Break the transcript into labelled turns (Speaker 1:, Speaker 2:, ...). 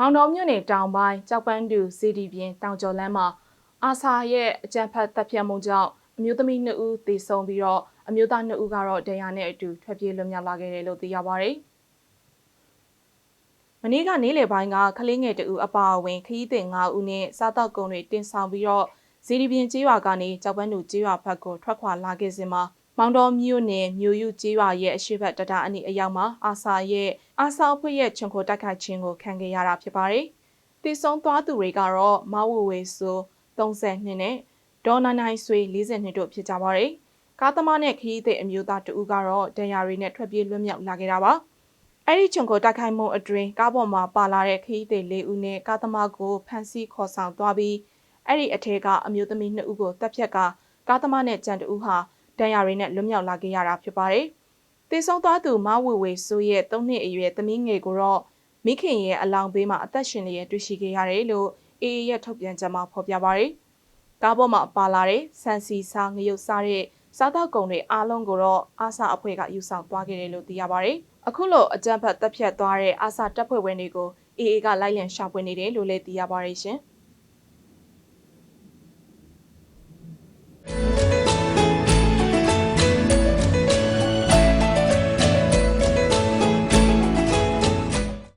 Speaker 1: မောင်တော်မြို့နယ်တောင်ပိုင်းကြောက်ပန်းတူစီဒီပြင်တောင်ကျော်လမ်းမှာအာဆာရဲ့အကြမ်းဖက်တပ်ဖြတ်မှုကြောင့်အမျိုးသမီး2ဦးသေဆုံးပြီးတော့အမျိုးသား2ဦးကတော့ဒဏ်ရာနဲ့အတူထွက်ပြေးလွတ်မြောက်လာခဲ့တယ်လို့သိရပါဗျ။မနေ့ကနေ့လယ်ပိုင်းကကလေးငယ်တဦးအပါအဝင်ခရီးသည်9ဦးနဲ့စားတောက်ကုန်တွေတင်ဆောင်ပြီးတော့ဇီဒီပြင်ကျေးရွာကနေကြောက်ပန်းတူကျေးရွာဘက်ကိုထွက်ခွာလာခဲ့စဉ်မှာ မောင်တော်မြို့နယ်မြို့ယူကျေးရွာရဲ့အရှိတ်တတာအနီးအရောက်မှာအာဆာရဲ့အာဆာအဖွဲ့ရဲ့ခြုံခိုတိုက်ခိုက်ခြင်းကိုခံခဲ့ရတာဖြစ်ပါတယ်။တည်ဆုံသွားသူတွေကတော့မဝဝေဆို32နဲ့ဒေါ်နိုင်နိုင်ဆွေ42တို့ဖြစ်ကြပါတယ်။ကားသမားနဲ့ခရီးသည်အမျိုးသားတဦးကတော့ဒဏ်ရာတွေနဲ့ထွက်ပြေးလွတ်မြောက်လာခဲ့တာပါ။အဲ့ဒီခြုံခိုတိုက်ခိုက်မှုအတွင်းကားပေါ်မှာပါလာတဲ့ခရီးသည်၄ဦးနဲ့ကားသမားကိုဖမ်းဆီးခေါ်ဆောင်သွားပြီးအဲ့ဒီအထက်ကအမျိုးသမီး2ဦးကိုတပ်ဖြတ်ကကားသမားနဲ့ကြံတဦးဟာ ဒဏ်ရာတွေနဲ့လွတ်မြောက်လာခဲ့ရတာဖြစ်ပါတယ်။တေဆုံးသွားသူမဝေဝေဆိုရဲ့၃နှစ်အရွယ်သမီးငယ်ကိုတော့မိခင်ရဲ့အလောင်းဘေးမှာအသက်ရှင်လျက်တွေ့ရှိခဲ့ရတယ်လို့အေအေရဲ့ထုတ်ပြန်ချက်မှာဖော်ပြပါတယ်။ကားပေါ်မှာပါလာတဲ့ဆန်စီစားငရုတ်စားတဲ့စားသောက်ကုန်တွေအားလုံးကိုတော့အာဆာအဖွဲ့ကယူဆောင်သွားခဲ့တယ်လို့သိရပါတယ်။အခုလိုအကြမ်းဖက်တပ်ဖြတ်သွားတဲ့အာဆာတပ်ဖွဲ့ဝင်တွေကိုအေအေကလိုက်လံရှာဖွေနေတယ်လို့လည်းသိရပါတယ်ရှင်။